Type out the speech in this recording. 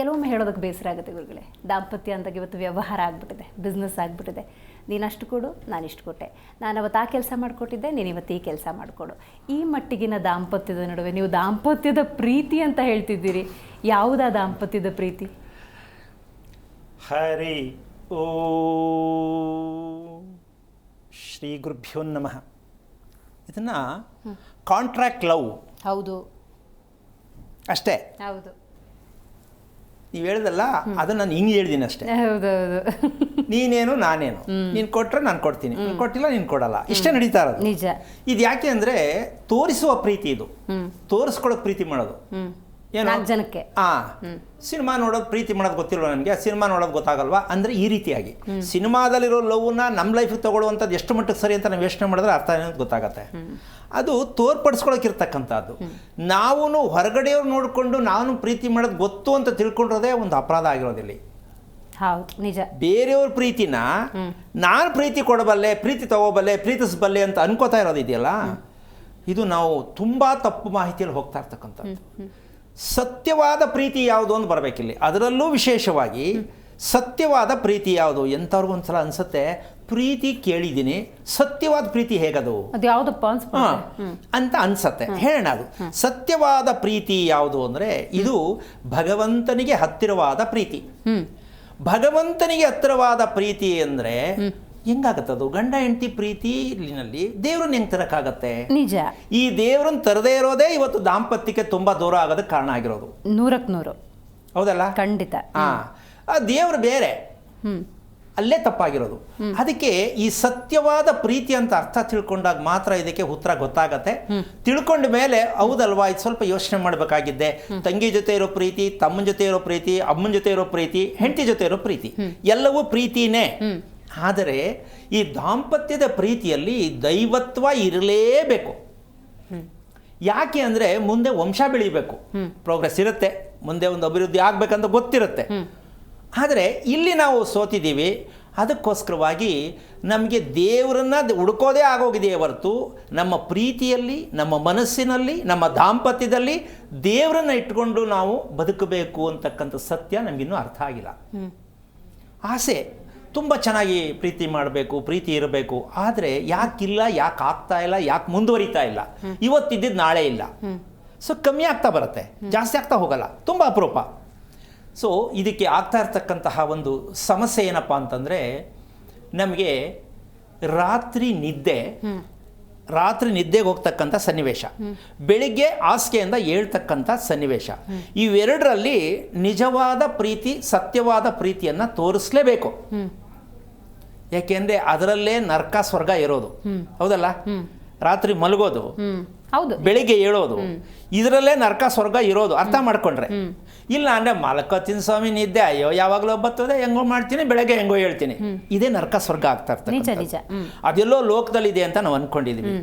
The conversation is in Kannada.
ಕೆಲವೊಮ್ಮೆ ಹೇಳೋದಕ್ಕೆ ಬೇಸರ ಆಗುತ್ತೆ ಗುರುಗಳೇ. ದಾಂಪತ್ಯ ಅಂದಾಗ ಇವತ್ತು ವ್ಯವಹಾರ ಆಗಿಬಿಟ್ಟಿದೆ ಬಿಸ್ನೆಸ್ ಆಗಿಬಿಟ್ಟಿದೆ. ನೀನಷ್ಟು ಅಷ್ಟು ಕೊಡು ನಾನು ಇಷ್ಟು ಕೊಟ್ಟೆ. ನಾನು ಅವತ್ತು ಆ ಕೆಲಸ ಮಾಡಿಕೊಟ್ಟಿದ್ದೆ ನೀನು ಇವತ್ತು ಈ ಕೆಲಸ ಮಾಡಿಕೊಡು. ಈ ಮಟ್ಟಿಗಿನ ದಾಂಪತ್ಯದ ನಡುವೆ ನೀವು ದಾಂಪತ್ಯದ ಪ್ರೀತಿ ಅಂತ ಹೇಳ್ತಿದ್ದೀರಿ. ಯಾವುದಾ ದಾಂಪತ್ಯದ ಪ್ರೀತಿ? ಹರಿ ಓ ಶ್ರೀ ಗುರುಭ್ಯೋ ನಮಃ. ಇದನ್ನು ಕಾಂಟ್ರಾಕ್ಟ್ ಲವ್ ಹೌದು. ಅಷ್ಟೇ. ಹೌದು. ನೀವು ಹೇಳ್ದಲ್ಲ ಅದನ್ನ ನಾನು ಹಿಂಗೆ ಹೇಳ್ದೀನಿ ಅಷ್ಟೇ. ನೀನೇನು ನಾನೇನು. ನೀನು ಕೊಟ್ರೆ ನಾನು ಕೊಡ್ತೀನಿ. ಕೊಟ್ಟಿಲ್ಲ ನೀನು ಕೊಡಲ್ಲ. ಇಷ್ಟೇ ನಡೀತಾ ಇರೋದು. ನಿಜ. ಇದು ಯಾಕೆ ಅಂದರೆ ತೋರಿಸುವ ಪ್ರೀತಿ ಇದು. ತೋರಿಸ್ಕೊಳಕ್ ಪ್ರೀತಿ ಮಾಡೋದು. ಏನು? ಜನಕ್ಕೆ. ಆ ಸಿನಿಮಾ ನೋಡೋದು ಪ್ರೀತಿ ಮಾಡೋದು ಗೊತ್ತಿಲ್ವ ನನಗೆ? ಸಿನಿಮಾ ನೋಡೋದು ಗೊತ್ತಾಗಲ್ವಾ? ಅಂದರೆ ಈ ರೀತಿಯಾಗಿ. ಸಿನಿಮಾದಲ್ಲಿರೋ ಲವ್ನ ನಮ್ಮ ಲೈಫಿಗೆ ತಗೊಳ್ಳುವಂಥದ್ದು ಎಷ್ಟು ಮಟ್ಟಕ್ಕೆ ಸರಿ ಅಂತ ನಾವು ಯೋಚನೆ ಮಾಡಿದ್ರೆ ಅರ್ಥ ಏನಂತ ಗೊತ್ತಾಗತ್ತೆ. ಅದು ತೋರ್ಪಡಿಸ್ಕೊಳಕ್ಕಿರ್ತಕ್ಕಂಥದ್ದು ನಾವು ಹೊರಗಡೆಯವ್ರು ನೋಡಿಕೊಂಡು ನಾನು ಪ್ರೀತಿ ಮಾಡೋದು ಗೊತ್ತು ಅಂತ ತಿಳ್ಕೊಂಡಿರೋದೇ ಒಂದು ಅಪರಾಧ ಆಗಿರೋದಿಲ್ಲಿ. ಹೌದು ನಿಜ. ಬೇರೆಯವ್ರ ಪ್ರೀತಿನ ನಾನು ಪ್ರೀತಿ ಕೊಡಬಲ್ಲೆ ಪ್ರೀತಿ ತಗೋಬಲ್ಲೆ ಪ್ರೀತಿಸಬಲ್ಲೆ ಅಂತ ಅನ್ಕೋತಾ ಇರೋದಿದೆಯಲ್ಲ? ಇದು ನಾವು ತುಂಬ ತಪ್ಪು ಮಾಹಿತಿಯಲ್ಲಿ ಹೋಗ್ತಾ ಇರ್ತಕ್ಕಂಥದ್ದು. ಸತ್ಯವಾದ ಪ್ರೀತಿ ಯಾವುದು ಅಂತ ಬರಬೇಕಿಲ್ಲಿ. ಅದರಲ್ಲೂ ವಿಶೇಷವಾಗಿ ಸತ್ಯವಾದ ಪ್ರೀತಿ ಯಾವುದು? ಎಂಥವ್ರಿಗೂ ಒಂದ್ಸಲ ಅನ್ಸುತ್ತೆ ಪ್ರೀತಿ ಕೇಳಿದ್ದೀನಿ ಸತ್ಯವಾದ ಪ್ರೀತಿ ಹೇಗದು? ಅದು ಯಾವುದಪ್ಪ ಅಂತ ಅನ್ಸತ್ತೆ. ಹೇಳೋಣ ಅದು. ಸತ್ಯವಾದ ಪ್ರೀತಿ ಯಾವುದು ಅಂದರೆ ಇದು ಭಗವಂತನಿಗೆ ಹತ್ತಿರವಾದ ಪ್ರೀತಿ. ಭಗವಂತನಿಗೆ ಹತ್ತಿರವಾದ ಪ್ರೀತಿ ಅಂದರೆ ಹೆಂಗಾಗತ್ತದು? ಗಂಡ ಹೆಂಡತಿ ಪ್ರೀತಿನಲ್ಲಿ ದೇವ್ರನ್ನ ಹೆಂಗ್ ತರಕ್ಕಾಗತ್ತೆ? ನಿಜ. ಈ ದೇವ್ರನ್ನ ತರದೇ ಇರೋದೇ ಇವತ್ತು ದಾಂಪತ್ಯಕ್ಕೆ ತುಂಬಾ ದೂರ ಆಗೋದಕ್ಕೆ ಕಾರಣ ಆಗಿರೋದು. ನೂರಕ್ಕೆ ನೂರು. ಹೌದಲ್ಲ? ಖಂಡಿತ. ಹಾ. ಆ ದೇವ್ರು ಬೇರೆ. ಅಲ್ಲೇ ತಪ್ಪಾಗಿರೋದು. ಅದಕ್ಕೆ ಈ ಸತ್ಯವಾದ ಪ್ರೀತಿ ಅಂತ ಅರ್ಥ ತಿಳ್ಕೊಂಡಾಗ ಮಾತ್ರ ಇದಕ್ಕೆ ಉತ್ತರ ಗೊತ್ತಾಗತ್ತೆ. ತಿಳ್ಕೊಂಡ ಮೇಲೆ ಹೌದಲ್ವಾ ಇದು ಸ್ವಲ್ಪ ಯೋಚನೆ ಮಾಡಬೇಕಾಗಿದ್ದೆ. ತಂಗಿ ಜೊತೆ ಇರೋ ಪ್ರೀತಿ ತಮ್ಮನ ಜೊತೆ ಇರೋ ಪ್ರೀತಿ ಅಮ್ಮನ ಜೊತೆ ಇರೋ ಪ್ರೀತಿ ಹೆಂಡತಿ ಜೊತೆ ಇರೋ ಪ್ರೀತಿ. ಎಲ್ಲವೂ ಪ್ರೀತಿನೇ. ಆದರೆ ಈ ದಾಂಪತ್ಯದ ಪ್ರೀತಿಯಲ್ಲಿ ದೈವತ್ವ ಇರಲೇಬೇಕು. ಯಾಕೆ ಅಂದರೆ ಮುಂದೆ ವಂಶ ಬೆಳಿಬೇಕು. ಪ್ರೋಗ್ರೆಸ್ ಇರುತ್ತೆ ಮುಂದೆ ಒಂದು ಅಭಿವೃದ್ಧಿ ಆಗಬೇಕಂತ ಗೊತ್ತಿರುತ್ತೆ. ಆದರೆ ಇಲ್ಲಿ ನಾವು ಸೋತಿದ್ದೀವಿ ಅದಕ್ಕೋಸ್ಕರವಾಗಿ ನಮಗೆ ದೇವರನ್ನ ಹುಡುಕೋದೇ ಆಗೋಗಿದೆಯೇ ಹೊರತು ನಮ್ಮ ಪ್ರೀತಿಯಲ್ಲಿ ನಮ್ಮ ಮನಸ್ಸಿನಲ್ಲಿ ನಮ್ಮ ದಾಂಪತ್ಯದಲ್ಲಿ ದೇವರನ್ನ ಇಟ್ಕೊಂಡು ನಾವು ಬದುಕಬೇಕು ಅಂತಕ್ಕಂಥ ಸತ್ಯ ನಮಗಿನ್ನೂ ಅರ್ಥ ಆಗಿಲ್ಲ. ಆಸೆ ತುಂಬ ಚೆನ್ನಾಗಿ ಪ್ರೀತಿ ಮಾಡಬೇಕು ಪ್ರೀತಿ ಇರಬೇಕು. ಆದರೆ ಯಾಕಿಲ್ಲ ಯಾಕೆ ಆಗ್ತಾ ಇಲ್ಲ ಯಾಕೆ ಮುಂದುವರಿತಾ ಇಲ್ಲ? ಇವತ್ತಿದ್ದಿದ್ದು ನಾಳೆ ಇಲ್ಲ. ಸೊ ಕಮ್ಮಿ ಆಗ್ತಾ ಬರುತ್ತೆ. ಜಾಸ್ತಿ ಆಗ್ತಾ ಹೋಗಲ್ಲ. ತುಂಬ ಅಪರೂಪ. ಸೊ ಇದಕ್ಕೆ ಆಗ್ತಾ ಇರ್ತಕ್ಕಂತಹ ಒಂದು ಸಮಸ್ಯೆ ಏನಪ್ಪ ಅಂತಂದರೆ ನಮಗೆ ರಾತ್ರಿ ನಿದ್ದೆ ರಾತ್ರಿ ನಿದ್ದೆಗೆ ಹೋಗ್ತಕ್ಕಂಥ ಸನ್ನಿವೇಶ. ಬೆಳಿಗ್ಗೆ ಹಾಸಿಗೆಯಿಂದ ಹೇಳ್ತಕ್ಕಂಥ ಸನ್ನಿವೇಶ. ಇವೆರಡರಲ್ಲಿ ನಿಜವಾದ ಪ್ರೀತಿ ಸತ್ಯವಾದ ಪ್ರೀತಿಯನ್ನು ತೋರಿಸಲೇಬೇಕು. ಯಾಕೆಂದ್ರೆ ಅದರಲ್ಲೇ ನರ್ಕ ಸ್ವರ್ಗ ಇರೋದು. ಹೌದಲ್ಲ? ರಾತ್ರಿ ಮಲಗೋದು. ಹೌದು. ಬೆಳಿಗ್ಗೆ ಹೇಳೋದು ಇದರಲ್ಲೇ ನರಕ ಸ್ವರ್ಗ ಇರೋದು. ಅರ್ಥ ಮಾಡ್ಕೊಂಡ್ರೆ. ಇಲ್ಲ ಅಂದ್ರೆ ಮಲಕೋತೀನಿ ಸ್ವಾಮಿ ನಿದ್ದೆ ಅಯ್ಯೋ ಯಾವಾಗಲೂ ಬರ್ತದೆ ಹೆಂಗೋ ಮಾಡ್ತೀನಿ ಬೆಳಗ್ಗೆ ಹೆಂಗೋ ಹೇಳ್ತೀನಿ. ಇದೇ ನರಕ ಸ್ವರ್ಗ ಆಗ್ತಾ ಇರ್ತದೆ ನಿಜ ಲೋಕದಲ್ಲಿ ಅದೆಲ್ಲೋ ಲೋಕದಲ್ಲಿದೆ ಅಂತ ನಾವು ಅನ್ಕೊಂಡಿದೀವಿ.